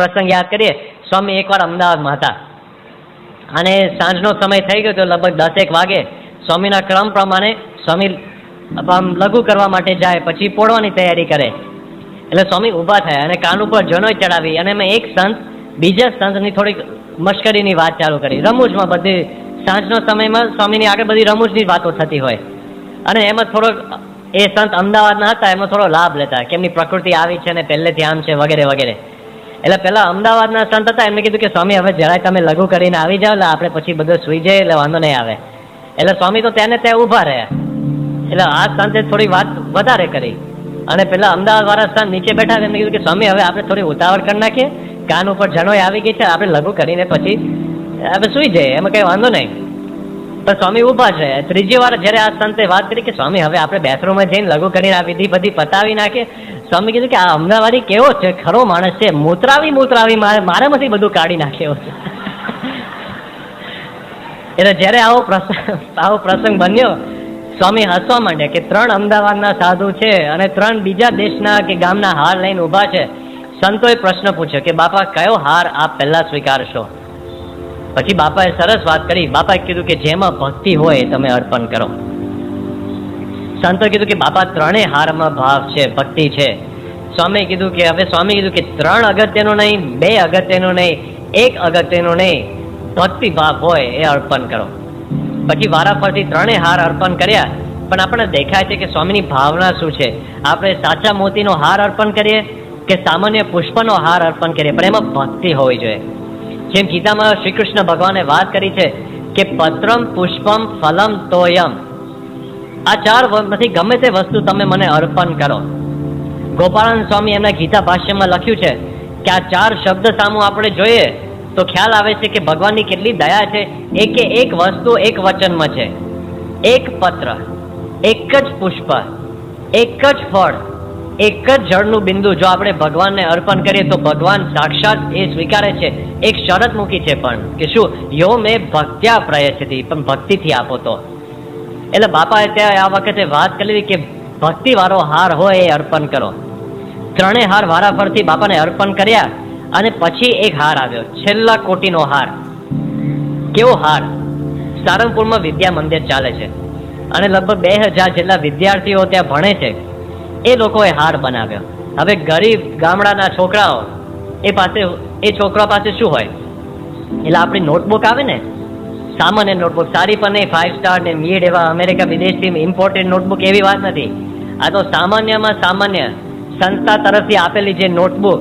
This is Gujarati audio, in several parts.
પ્રસંગ યાદ કરીએ, સ્વામી એકવાર અમદાવાદમાં હતા. અને સાંજનો સમય થઈ ગયો તો લગભગ દસેક વાગે સ્વામીના ક્રમ પ્રમાણે સ્વામી લઘુ કરવા માટે જાય, પછી પોળવાની તૈયારી કરે. એટલે સ્વામી ઊભા થયા અને કાન ઉપર જનોય ચડાવી અને મેં એક સંત, બીજા સંતની થોડીક મશ્કરીની વાત ચાલુ કરી. રમૂજમાં બધી, સાંજનો સમયમાં સ્વામીની આગળ બધી રમૂજની વાતો થતી હોય. અને એમાં થોડોક એ સંત અમદાવાદના હતા, એમાં થોડો લાભ લેતા કે એમની પ્રકૃતિ આવી છે ને પહેલેથી આમ છે વગેરે વગેરે. એટલે પેલા અમદાવાદના સંત હતા એમને કીધું કે, સ્વામી, હવે જરાય તમે લઘુ કરીને આવી જાઓ એટલે આપણે પછી બધું સુઈ જઈએ, એટલે વાંધો નહીં આવે. એટલે સ્વામી તો તેને ત્યાં ઊભા રહે એટલે આ સંતે થોડી વાત વધારે કરી. અને પેલા અમદાવાદ વાળા સંત નીચે બેઠા એમને કીધું કે, સ્વામી, હવે આપણે થોડી ઉતાવળ કરી નાખીએ. કાન ઉપર જણોય આવી ગઈ છે, આપણે લઘુ કરીને પછી, આપણે સુઈ જઈએ, એમાં કઈ વાંધો નહીં. પણ સ્વામી ઊભા છે ત્રીજી વાર જ્યારે આ સંતે વાત કરી કે, સ્વામી, હવે આપણે બેથરૂમમાં જઈને લઘુ કરીને આ વિધિ બધી પતાવી નાખીએ. સ્વામી કીધું કે આ અમદાવાદી કેવો છે? ખરો માણસ છે. મૂતરાવી મૂતરાવી મારે મારામાંથી બધું કાઢી નાખ્યો છે. એટલે જ્યારે આવો પ્રસંગ આવો પ્રસંગ બન્યો, સ્વામી હસવા માંડ્યા કે ત્રણ અમદાવાદના સાધુ છે અને ત્રણ બીજા દેશના કે ગામના હાર લઈને ઊભા છે. સંતોએ પ્રશ્ન પૂછ્યો કે, બાપા, કયો હાર આપ પહેલા સ્વીકારશો? પછી બાપાએ સરસ વાત કરી. બાપાએ કીધું કે, જેમાં ભક્તિ હોય તમે અર્પણ કરો. સંતોએ કીધું કે બાપા, ત્રણેય હારમાં ભાવ છે, ભક્તિ છે. સ્વામીએ કીધું કે, હવે સ્વામી કીધું કે ત્રણ અગત્યનું નહીં, બે અગત્યનું નહીં, એક અગત્યનું નહીં. ભક્તિ ભાવ હોય એ અર્પણ કરો. પછી વારાફરતી ત્રણેય હાર અર્પણ કર્યા, પણ આપણને દેખાય છે કે સ્વામીની ભાવના શું છે? આપણે સાચા મોતીનો હાર અર્પણ કરીએ કે સામાન્ય પુષ્પનો હાર અર્પણ કરીએ? પણ એમાં ભક્તિ હોવી જોઈએ. જેમ ગીતામાં શ્રી કૃષ્ણ ભગવાને વાત કરી છે કે પત્રમ પુષ્પમ ફલમ તોયમ. આ ચારમાંથી ગમે તે વસ્તુ તમે મને અર્પણ કરો. ગોપાળાનંદ સ્વામી એમના ગીતા ભાષ્યમાં લખ્યું છે કે આ ચાર શબ્દ સામુ આપણે જોઈએ તો ખ્યાલ આવે છે કે ભગવાનની કેટલી દયા છે. એકે એક વસ્તુ એક વચનમાં છે. એક પત્ર, એક જ પુષ્પ, એક જ ફળ, એક જ જળનું બિંદુ. જો આપણે ભગવાનને અર્પણ કરીએ તો ભગવાન સાક્ષાત એ સ્વીકારે છે. એક શરત મૂકી છે પણ કે શું? યો મેં ભક્ત્યા પ્રયચ્છતી, પણ ભક્તિથી આપો તો. એટલે બાપાએ ત્યાં આ વખતે વાત કરી કે ભક્તિ વાળો હાર હોય એ અર્પણ કરો. ત્રણેય હાર વારાફરતી બાપાને અર્પણ કર્યા અને પછી એક હાર આવ્યો, છેલ્લા કોટીનો હાર. કેવો હાર? સારંગપુરમાં વિદ્યા મંદિર ચાલે છે અને લગભગ બે હજાર જેટલા વિદ્યાર્થીઓ ત્યાં ભણે છે. એ લોકોએ હાર બનાવ્યો. હવે ગરીબ ગામડાના છોકરાઓ, એ પાસે, એ છોકરા પાસે શું હોય? એટલે આપણી નોટબુક આવે ને સામાન્ય નોટબુક સારી પણ નહીં ફાઇવ સ્ટાર ને મીડ એવા અમેરિકા વિદેશથી ઇમ્પોર્ટેડ નોટબુક એવી વાત નથી. આ તો સામાન્યમાં સામાન્ય સંસ્થા તરફથી આપેલી જે નોટબુક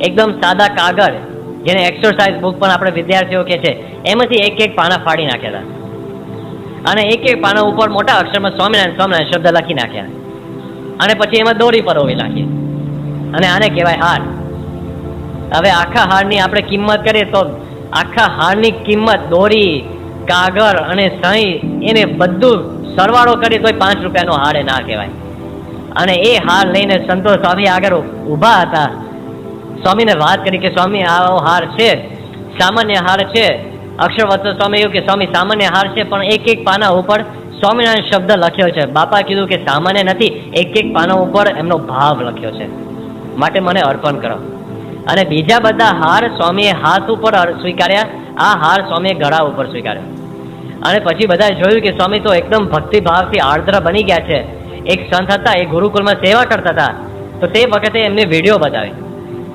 એકદમ સાદા કાગળ, જેને એક્સરસાઇઝ બુક પણ આપણે વિદ્યાર્થીઓ કે છે, એમાંથી એક એક પાના ફાડી નાખ્યા અને એક એક પાના ઉપર મોટા અક્ષરમાં સ્વામિનારાયણ સ્વામિનારાયણ શબ્દ લખી નાખ્યા. અને પછી એમાં દોરી પરોવી નાખી. અને આને કહેવાય હાર. હવે આખા હારની આપણે કિંમત કરીએ તો આખા હારની કિંમત દોરી કાગળ અને સહી એને બધું સરવાળો કરી તોય પાંચ રૂપિયાનો હાર ના કહેવાય. અને એ હાર લઈને સંતોષ સ્વામી આગળ ઊભા હતા. સ્વામીને વાત કરી કે, સ્વામી, આવો હાર છે, સામાન્ય હાર છે. અક્ષરવત્ત સ્વામી એવું કે, સ્વામી, સામાન્ય હાર છે, પણ એક એક પાના ઉપર સ્વામિનારાયણ શબ્દ લખ્યો છે. બાપા કીધું કે, સામાન્ય નથી, એક એક પાના ઉપર એમનો ભાવ લખ્યો છે. માટે મને અર્પણ કરો. અને બીજા બધા હાર સ્વામીએ હાથ ઉપર સ્વીકાર્યા. આ હાર સ્વામીએ ગળા ઉપર સ્વીકાર્યો. અને પછી બધાએ જોયું કે સ્વામી તો એકદમ ભક્તિભાવથી આર્દ્ર બની ગયા છે. એક સંત હતા, એ ગુરુકુળમાં સેવા કરતા હતા. તો તે વખતે એમને વીડિયો બતાવી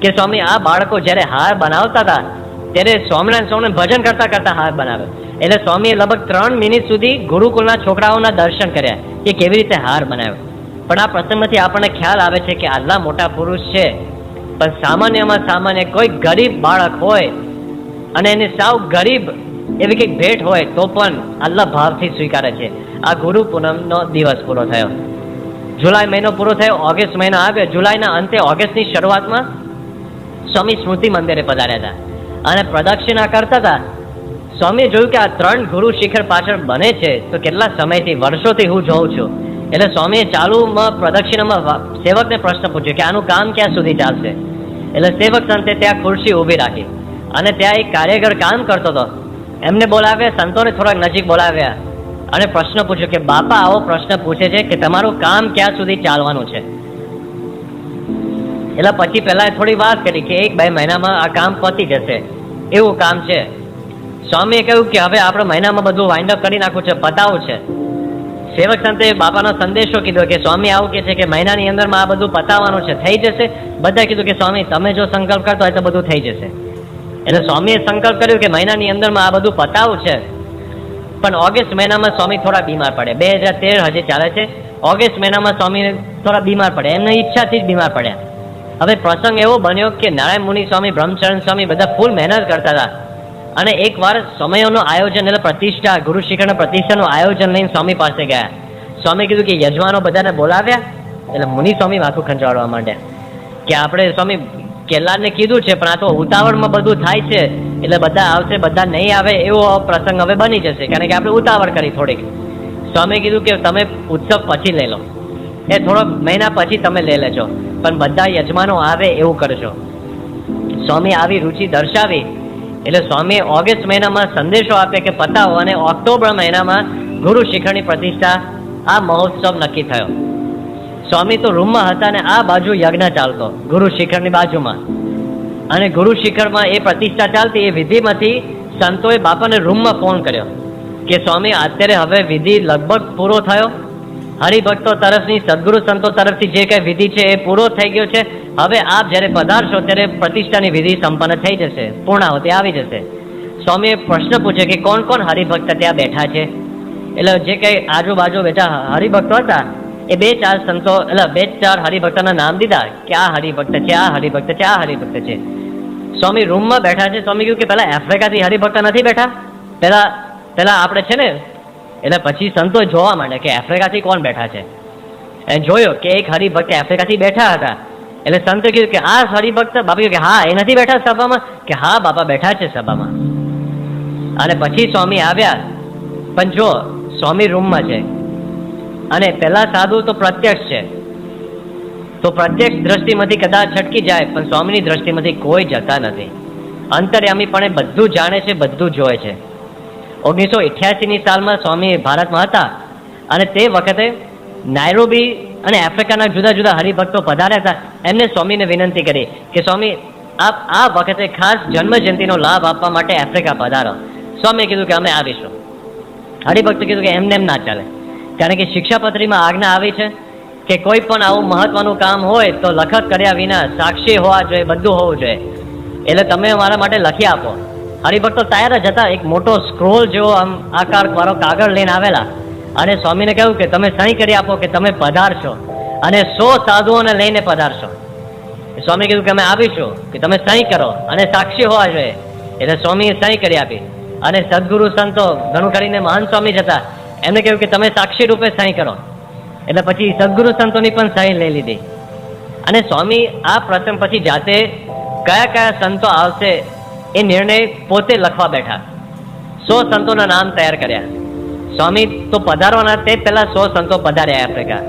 કે સ્વામી, આ બાળકો જ્યારે હાર બનાવતા હતા, ત્યારે સ્વામિનારાયણ સ્વામીને ભજન કરતા કરતા હાર બનાવ્યો. એટલે સ્વામીએ લગભગ ત્રણ મિનિટ સુધી ગુરુકુળના છોકરાઓના દર્શન કર્યા કે કેવી રીતે હાર બનાવ્યો. પણ આ પ્રસંગમાંથી આપણને ખ્યાલ આવે છે કે આટલા મોટા પુરુષ છે. પણ સામાન્યમાં સામાન્ય કોઈ ગરીબ બાળક હોય અને એને સાવ ગરીબ એવી કંઈક ભેટ હોય તો પણ આટલા ભાવથી સ્વીકારે છે. આ ગુરુ પૂનમનો દિવસ પૂરો થયો. જુલાઈ મહિનો પૂરો થયો, ઓગસ્ટ મહિનો આવ્યો. જુલાઈના અંતે ઓગસ્ટની શરૂઆતમાં સ્વામી સ્મૃતિ મંદિરે પધાર્યા હતા. અને પ્રદક્ષિણા કરતા હતા. સ્વામીએ જોયું કે આ ત્રણ ગુરુ શિખર પાછળ બને છે, તો કેટલા સમયથી, વર્ષોથી હું જોઉં છું. એટલે સ્વામીએ ચાલુમાં પ્રદક્ષિણામાં સેવકને પ્રશ્ન પૂછ્યો કે આનું કામ ક્યાં સુધી ચાલશે? એટલે સેવક સંતે ત્યાં ખુરશી ઊભી રાખી. અને ત્યાં એક કાર્યકર કામ કરતો હતો. એમને બોલાવ્યા, સંતોને થોડાક નજીક બોલાવ્યા અને પ્રશ્ન પૂછ્યો કે, બાપા, આવો પ્રશ્ન પૂછે છે કે તમારું કામ ક્યાં સુધી ચાલવાનું છે? એટલે પછી પહેલાં થોડી વાત કરી કે, એક બે મહિનામાં આ કામ પતી જશે. એવું કામ છે? સ્વામીએ કહ્યું કે, હવે આપણે મહિનામાં બધું વાઇન્ડ અપ કરી નાખવું છે, પતાવું છે. સેવક સંતે બાપાનો સંદેશો કીધો કે, સ્વામી આવું કે છે કે મહિનાની અંદરમાં આ બધું પતાવવાનું છે, થઈ જશે. બધા કીધું કે, સ્વામી, તમે જો સંકલ્પ કરતો હોય તો બધું થઈ જશે. એટલે સ્વામીએ સંકલ્પ કર્યો કે મહિનાની અંદરમાં આ બધું પતાવું છે. પણ ઓગસ્ટ મહિનામાં સ્વામી થોડા બીમાર પડે. બે હજાર તેર હજી ચાલે છે. ઓગસ્ટ મહિનામાં સ્વામી થોડા બીમાર પડે. એમની ઈચ્છાથી જ બીમાર પડ્યા. હવે પ્રસંગ એવો બન્યો કે નારાયણ મુનિ સ્વામી, બ્રહ્મચરણ સ્વામી બધા ફૂલ મહેનત કરતા હતા. અને એકવાર સમયોનું આયોજન એટલે પ્રતિષ્ઠા, ગુરુ શિખરના પ્રતિષ્ઠાનું આયોજન લઈને સ્વામી પાસે ગયા. સ્વામી કીધું કે યજમાનો બધાને બોલાવ્યા. એટલે મુનિ સ્વામી માથું ખંચાડવા માંડ્યા. કે આપણે સ્વામી કેલારને કીધું છે, પણ આ તો ઉતાવળમાં બધું થાય છે. એટલે બધા આવશે, બધા નહીં આવે એવો પ્રસંગ હવે બની જશે, કારણ કે આપણે ઉતાવળ કરી થોડીક. સ્વામી કીધું કે તમે ઉત્સવ પછી લઈ લો. એ થોડોક મહિના પછી તમે લઈ લેજો, પણ બધા યજમાનો આવે એવું કરજો. સ્વામી આવી રુચિ દર્શાવી. એટલે સ્વામીએ ઓગસ્ટ મહિનામાં સંદેશો આપે કે પતાવો, અને ઓક્ટોબર મહિનામાં ગુરુ શિખરની પ્રતિષ્ઠા આ મહોત્સવ નક્કી થયો. સ્વામી તો રૂમમાં હતા ને આ બાજુ યજ્ઞ ચાલતો, ગુરુ શિખરની બાજુમાં. અને ગુરુ શિખરમાં એ પ્રતિષ્ઠા ચાલતી, એ વિધિમાંથી સંતોએ બાપાને રૂમમાં ફોન કર્યો કે, સ્વામી, અત્યારે હવે વિધિ લગભગ પૂરો થયો. હરિભક્તો તરફની, સદગુરુ સંતો તરફથી જે કઈ વિધિ છે એ પૂરો થઈ ગયો છે. હવે આપ જ્યારે પધારશો, ત્યારે પ્રતિષ્ઠાની વિધિ સંપન્ન થઈ જશે, પૂર્ણાહુતિ આવી જશે. સ્વામીએ પ્રશ્ન પૂછ્યો કે કોણ કોણ હરિભક્ત ત્યાં બેઠા છે? એટલે જે કઈ આજુબાજુ બેઠા હરિભક્તો હતા એ બે ચાર સંતો એટલે બે ચાર હરિભક્તોના નામ દીધા. કે આ હરિભક્ત છે? આ હરિભક્ત છે, આ હરિભક્ત છે. સ્વામી રૂમમાં બેઠા છે. સ્વામી કહ્યું કે પેલા આફ્રિકાથી હરિભક્ત નથી બેઠા? પેલા પેલા આપણે છે ને, એટલે પછી સંતો જોવા માંડે કે આફ્રિકાથી કોણ બેઠા છે? એ જોયો કે એક હરિભક્ત આફ્રિકાથી બેઠા હતા. એટલે સંતો કીધું કે આ હરિભક્ત, બાપા કહ્યું કે હા, એ નથી બેઠા સભામાં? કે હા, બાપા બેઠા છે સભામાં. અને પછી સ્વામી આવ્યા. પણ જો સ્વામી રૂમમાં છે અને પહેલા સાધુ તો પ્રત્યક્ષ છે. તો પ્રત્યક્ષ દ્રષ્ટિમાંથી કદાચ છટકી જાય, પણ સ્વામીની દ્રષ્ટિમાંથી કોઈ જતા નથી. અંતર્યામી પણ એ બધું જાણે છે, બધું જોવે છે. ઓગણીસો ની સાલમાં સ્વામી ભારતમાં હતા અને તે વખતે નાયરોબી અને આફ્રિકાના જુદા જુદા હરિભક્તો પધાર્યા હતા. એમને સ્વામીને વિનંતી કરી કે, સ્વામી, આપ આ વખતે ખાસ જન્મ જયંતિનો લાભ આપવા માટે આફ્રિકા પધારો. સ્વામીએ કીધું કે, અમે આવીશું. હરિભક્તો કીધું કે, એમને એમ ના ચાલે. કારણ કે શિક્ષાપત્રીમાં આજ્ઞા આવી છે કે કોઈ પણ આવું મહત્વનું કામ હોય તો લખત કર્યા વિના સાક્ષી હોવા જોઈએ, બધું હોવું જોઈએ. એટલે તમે મારા માટે લખી આપો. હરિભક્તો તૈયાર જ હતા, એક મોટો સ્ક્રોલ જેવો આમ આકાર વાળો કાગળ લઈને આવેલા. અને સ્વામીને કહ્યું કે તમે સહી કરી આપો કે તમે પધારશો. અને સો સાધુઓને લઈને પધારશો. સ્વામી કીધું કે અમે આવીશું કે તમે સહી કરો અને સાક્ષી હોવા જોઈએ. એટલે સ્વામીએ સહી કરી આપી. અને સદગુરુ સંતો ઘણું કરીને મહાન સ્વામી જ હતા. એમને કહ્યું કે તમે સાક્ષી રૂપે સહી કરો. એટલે પછી સદગુરુ સંતોની પણ સહી લઈ લીધી. અને સ્વામી આ પ્રસંગ પછી જાતે કયા કયા સંતો આવશે એ નિર્ણય પોતે લખવા બેઠા. સો સંતોના નામ તૈયાર કર્યા. સ્વામી તો પધારવાના તે પહેલા સો સંતો પધાર્યા આફ્રિકા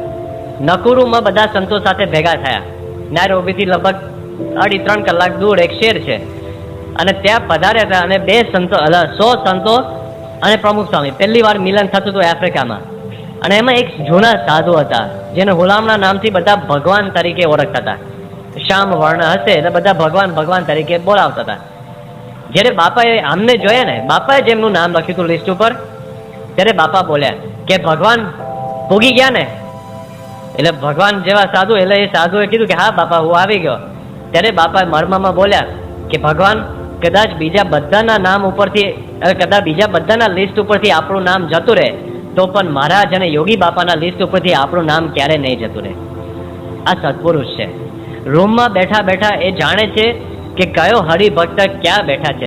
નકુરુમાં બધા સંતો સાથે ભેગા થયા. નાયરોબીથી લગભગ અઢી ત્રણ કલાક દૂર એક શેર છે. અને ત્યાં પધાર્યા હતા અને બે સંતો સો સંતો અને પ્રમુખ સ્વામી, પહેલી વાર મિલન થતું હતું આફ્રિકામાં. અને એમાં એક જૂના સાધુ હતા, જેને હુલામના નામથી બધા ભગવાન તરીકે ઓળખતા હતા. શ્યામ વર્ણ હશે એટલે બધા ભગવાન ભગવાન તરીકે બોલાવતા હતા. જ્યારે બાપાએ આમને જોયા ને, બાપાએ જેમનું નામ લખ્યું હતું લિસ્ટ ઉપર. ત્યારે બાપા બોલ્યા કે, ભગવાન ભોગી ગયા ને? એટલે ભગવાન જેવા સાધુ, એટલે એ સાધુએ કીધું કે, હા, બાપા, હું આવી ગયો. ત્યારે બાપા મર્મમાં બોલ્યા કે, ભગવાન કદાચ બીજા બધાના નામ ઉપરથી કદાચ બીજા બધાના લિસ્ટ ઉપરથી આપણું નામ જતું રહે, તો પણ મહારાજ અને યોગી બાપાના લિસ્ટ ઉપરથી આપણું નામ ક્યારે નહીં જતું રહે. આ સત્પુરુષ છે. રૂમમાં બેઠા બેઠા એ જાણે છે કે કયો હરિભક્ત ક્યાં બેઠા છે?